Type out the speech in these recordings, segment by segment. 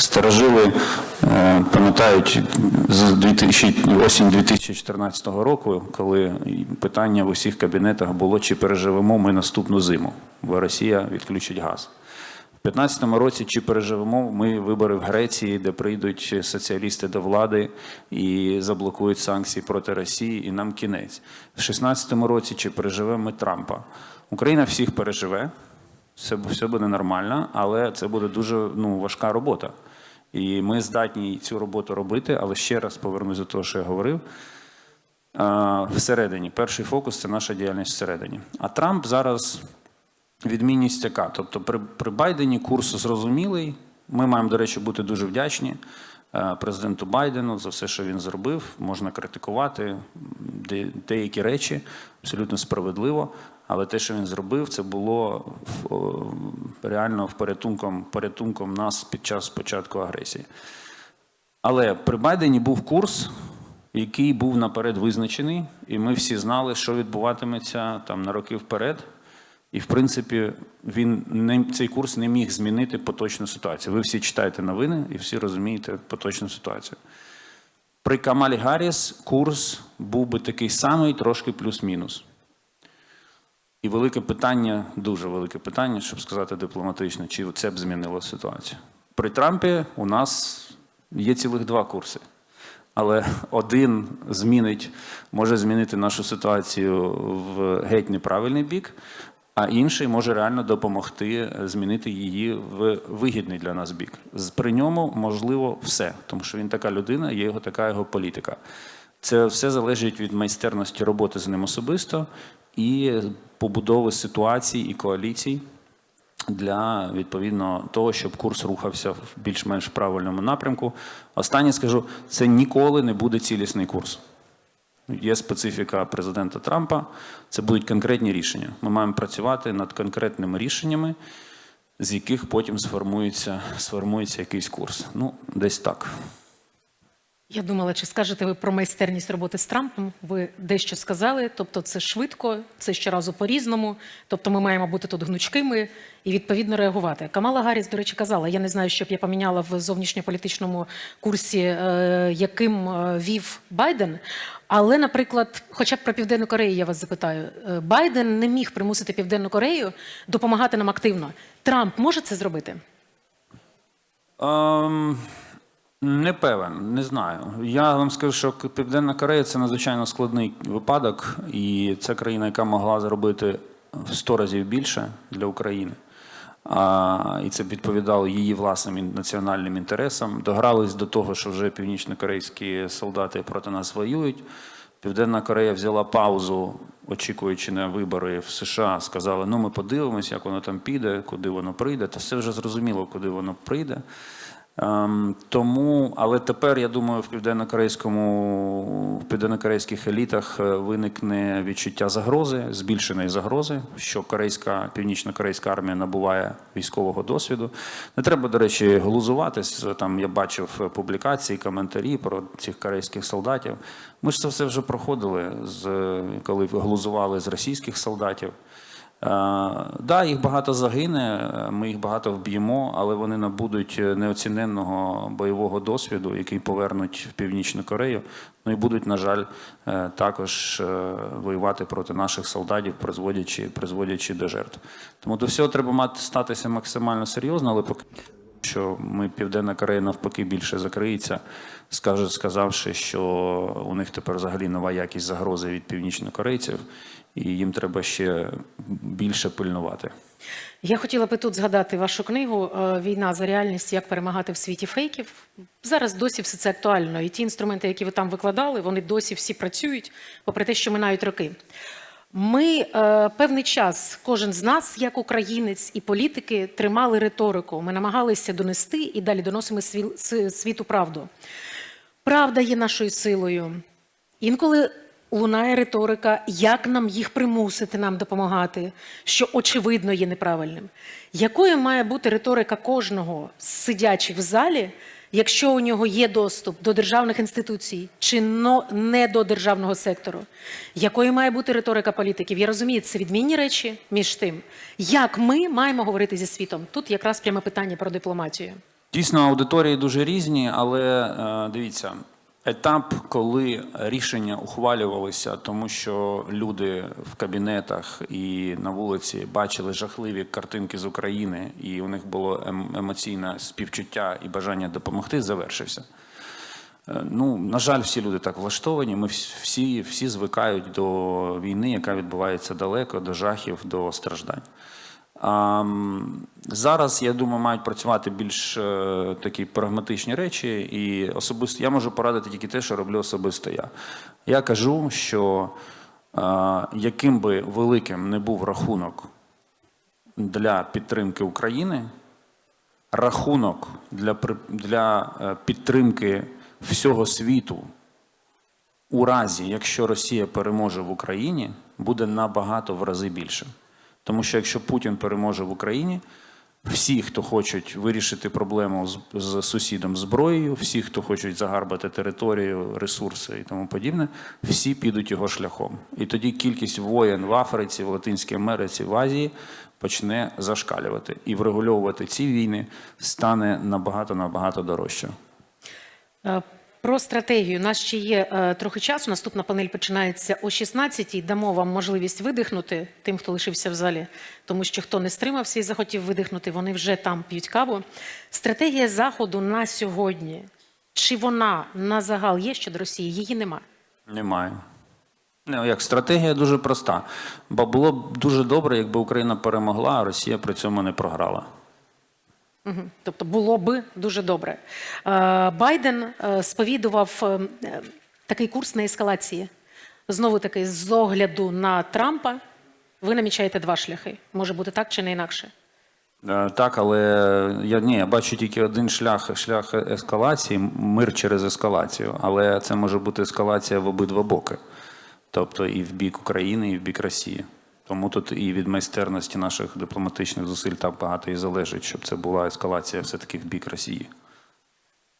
Старожили е, пам'ятають з 2000, осінь 2014 року, коли питання в усіх кабінетах було, чи переживемо ми наступну зиму, бо Росія відключить газ. В 2015 році чи переживемо ми вибори в Греції, де прийдуть соціалісти до влади і заблокують санкції проти Росії, і нам кінець. В 2016 році чи переживемо ми Трампа. Україна всіх переживе, все, все буде нормально, але це буде дуже ну, важка робота. І ми здатні цю роботу робити, але ще раз повернусь до того, що я говорив. Всередині, перший фокус це наша діяльність всередині. А Трамп зараз відмінність яка? Тобто при, при Байдені курс зрозумілий. Ми маємо, до речі, бути дуже вдячні е, президенту Байдену за все, що він зробив. Можна критикувати деякі речі абсолютно справедливо. Але те, що він зробив, це було реально порятунком, порятунком нас під час початку агресії. Але при Байдені був курс, який був наперед визначений, і ми всі знали, що відбуватиметься там на роки вперед. І, в принципі, він не, цей курс не міг змінити поточну ситуацію. Ви всі читаєте новини і всі розумієте поточну ситуацію. При Камалі Гарріс курс був би такий самий, трошки плюс-мінус. І велике питання, дуже велике питання, щоб сказати дипломатично, чи це б змінило ситуацію. При Трампі у нас є цілих два курси. Але один змінить, може змінити нашу ситуацію в геть неправильний бік, а інший може реально допомогти змінити її в вигідний для нас бік. При ньому можливо все, тому що він така людина, є його така його політика. Це все залежить від майстерності роботи з ним особисто і побудови ситуацій і коаліцій для відповідно того, щоб курс рухався в більш-менш правильному напрямку. Останнє скажу: це ніколи не буде цілісний курс. Є специфіка президента Трампа, це будуть конкретні рішення. Ми маємо працювати над конкретними рішеннями, з яких потім сформується, сформується якийсь курс. Ну, десь так. Я думала, чи скажете ви про майстерність роботи з Трампом? Ви дещо сказали, тобто це швидко, це щоразу по-різному. Тобто ми маємо бути тут гнучкими і відповідно реагувати. Камала Гарріс, до речі, казала: я не знаю, що б я поміняла в зовнішньополітичному курсі, е, яким е, вів Байден. Але, наприклад, хоча б про Південну Корею я вас запитаю, Е, Байден не міг примусити Південну Корею допомагати нам активно. Трамп може це зробити? Ем, не певен, не знаю. Я вам скажу, що Південна Корея це надзвичайно складний випадок, і це країна, яка могла зробити в 100 разів більше для України. А, і це відповідало її власним національним інтересам. Догрались до того, що вже північно-корейські солдати проти нас воюють. Південна Корея взяла паузу, очікуючи на вибори в США, сказали: ну ми подивимося, як воно там піде, куди воно прийде. Та все вже зрозуміло, куди воно прийде. Ем, тому, але тепер я думаю, в південно-корейському в південно-корейських елітах е, виникне відчуття загрози, збільшеної загрози, що корейська північно-корейська армія набуває військового досвіду. Не треба, до речі, глузуватись. Там я бачив публікації, коментарі про цих корейських солдатів. Ми ж це все вже проходили, з коли глузували з російських солдатів. Е, Да, їх багато загине, е, ми їх багато вб'ємо, але вони набудуть е, неоціненного бойового досвіду, який повернуть в Північну Корею. Ну і будуть, на жаль, також воювати проти наших солдатів, призводячи, призводячи до жертв. Тому до всього треба мати статися максимально серйозно, але поки що ми Південна Корея навпаки більше закриється, скаже, сказавши, що у них тепер взагалі нова якість загрози від північнокорейців, і їм треба ще більше пильнувати. Я хотіла би тут згадати вашу книгу е, Війна за реальність. Як перемагати в світі фейків. Зараз досі все це актуально. І ті інструменти, які ви там викладали, вони досі всі працюють, попри те, що минають роки. Ми е, певний час, кожен з нас, як українець і політики, тримали риторику. Ми намагалися донести і далі доносимо сві- світу правду. Правда є нашою силою. Інколи лунає риторика, як нам їх примусити нам допомагати, що очевидно є неправильним. Якою має бути риторика кожного з сидячих в залі, якщо у нього є доступ до державних інституцій чи не до державного сектору? Якою має бути риторика політиків? Я розумію, це відмінні речі між тим, як ми маємо говорити зі світом. Тут якраз пряме питання про дипломатію. Дійсно, аудиторії дуже різні, але е, дивіться, етап, коли рішення ухвалювалися, тому що люди в кабінетах і на вулиці бачили жахливі картинки з України, і у них було ем- емоційне співчуття і бажання допомогти, завершився. Е, Ну, на жаль, всі люди так влаштовані. Ми всі, всі звикають до війни, яка відбувається далеко, до жахів, до страждань. Зараз, я думаю, мають працювати більш е, такі прагматичні речі, і особисто я можу порадити тільки те, що роблю особисто я. Я кажу, що е, яким би великим не був рахунок для підтримки України, рахунок для, для е, підтримки всього світу у разі, якщо Росія переможе в Україні, буде набагато в рази більше. Тому що якщо Путін переможе в Україні, всі, хто хочуть вирішити проблему з, з сусідом зброєю, всі, хто хочуть загарбати територію, ресурси і тому подібне, всі підуть його шляхом. І тоді кількість воєн в Африці, в Латинській Америці, в Азії почне зашкалювати. І врегульовувати ці війни стане набагато набагато дорожче. Про стратегію. У нас ще є е, трохи часу. Наступна панель починається о 16-й. Дамо вам можливість видихнути тим, хто лишився в залі, тому що хто не стримався і захотів видихнути, вони вже там п'ють каву. Стратегія Заходу на сьогодні. Чи вона на загал є щодо Росії? Її нема. Немає. Ну, як стратегія дуже проста. Бо було б дуже добре, якби Україна перемогла, а Росія при цьому не програла. Тобто було би дуже добре. Е, Байден е, сповідував е, такий курс на ескалації. Знову таки, з огляду на Трампа, ви намічаєте два шляхи. Може бути так чи не інакше. Так, але я ні, я бачу тільки один шлях шлях ескалації мир через ескалацію. Але це може бути ескалація в обидва боки, тобто і в бік України, і в бік Росії. Тому тут і від майстерності наших дипломатичних зусиль так багато і залежить, щоб це була ескалація все-таки в бік Росії.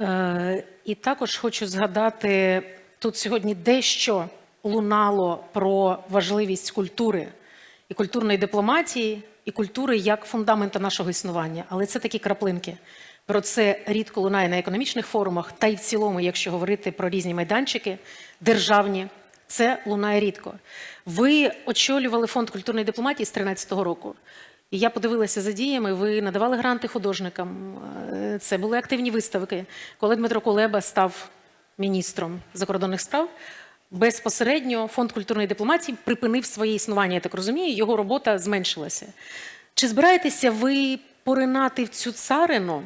Е, І також хочу згадати, тут сьогодні дещо лунало про важливість культури і культурної дипломатії, і культури як фундамента нашого існування. Але це такі краплинки. Про це рідко лунає на економічних форумах, та й в цілому, якщо говорити про різні майданчики державні, це лунає рідко. Ви очолювали фонд культурної дипломатії з 2013 року. І я подивилася за діями, ви надавали гранти художникам. е, Це були активні виставки. Коли Дмитро Кулеба став міністром закордонних справ, безпосередньо фонд культурної дипломатії припинив своє існування. Я так розумію, його робота зменшилася. Чи збираєтеся ви поринати в цю царину?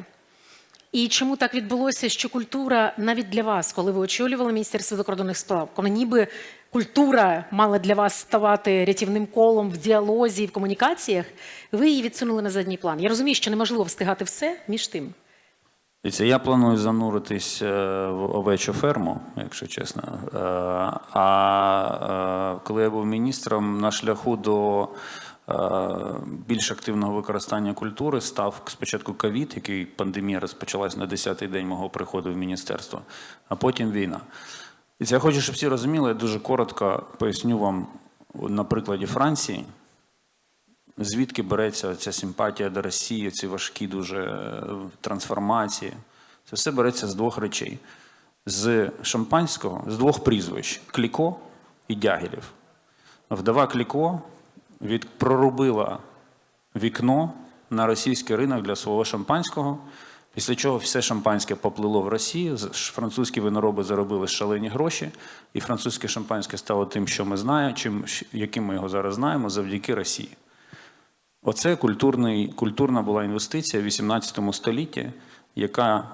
І чому так відбулося, що культура навіть для вас, коли ви очолювали Міністерство закордонних справ, коли ніби культура мала для вас ставати рятівним колом в діалозі, в комунікаціях, ви її відсунули на задній план. Я розумію, що неможливо встигати все між тим. Дивіться, я планую зануритись е, в овечу ферму, якщо чесно. Е, А е, коли я був міністром, на шляху до більш активного використання культури став спочатку ковід, який пандемія розпочалась на 10-й день мого приходу в міністерство, а потім війна. І це я хочу, щоб всі розуміли, я дуже коротко поясню вам на прикладі Франції. Звідки береться ця симпатія до Росії, ці важкі дуже е, трансформації? Це все береться з двох речей: з шампанського, з двох прізвищ Кліко і Дягілєв. Вдова Кліко від, прорубила вікно на російський ринок для свого шампанського, після чого все шампанське поплило в Росію. Французькі винороби заробили шалені гроші, і французьке шампанське стало тим, що ми знаємо, чим, яким ми його зараз знаємо, завдяки Росії. Оце культурний, культурна була інвестиція в 18 столітті, яка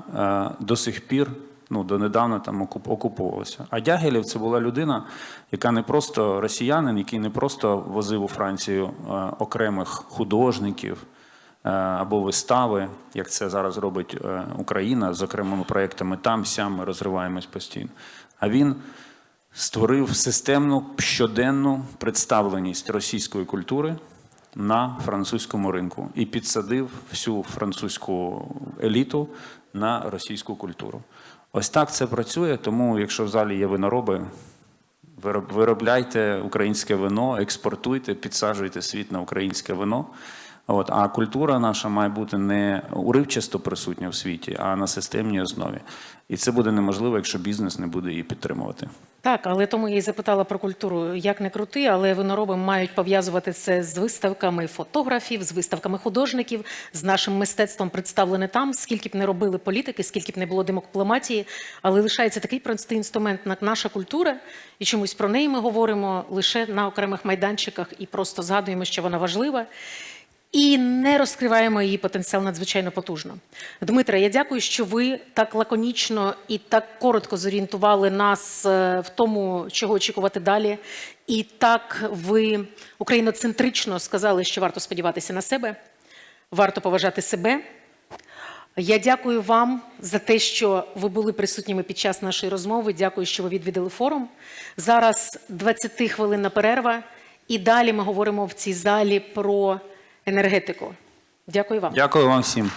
е, до сих пір, ну, донедавна там окуп- окуповувалася. А Дягілєв це була людина, яка не просто росіянин, який не просто возив у Францію е, окремих художників е, або вистави, як це зараз робить е, Україна з окремими проектами там, сям ми розриваємось постійно. А він створив системну щоденну представленість російської культури на французькому ринку і підсадив всю французьку еліту на російську культуру. Ось так це працює. Тому, якщо в залі є винороби, вироб- виробляйте українське вино, експортуйте, підсаджуйте світ на українське вино. От, а культура наша має бути не уривчасто присутня в світі, а на системній основі. І це буде неможливо, якщо бізнес не буде її підтримувати. Так, але тому я і запитала про культуру. Як не крути, але винороби мають пов'язувати це з виставками фотографів, з виставками художників, з нашим мистецтвом представлене там, скільки б не робили політики, скільки б не було дипломатії, але лишається такий простий інструмент, як наша культура, і чомусь про неї ми говоримо лише на окремих майданчиках і просто згадуємо, що вона важлива. І не розкриваємо її потенціал надзвичайно потужно. Дмитре, я дякую, що ви так лаконічно і так коротко зорієнтували нас е, в тому, чого очікувати далі. І так ви україноцентрично сказали, що варто сподіватися на себе, варто поважати себе. Я дякую вам за те, що ви були присутніми під час нашої розмови. Дякую, що ви відвідали форум. Зараз 20 хвилинна перерва, і далі ми говоримо в цій залі про енергетику. Дякую вам. Дякую вам всім.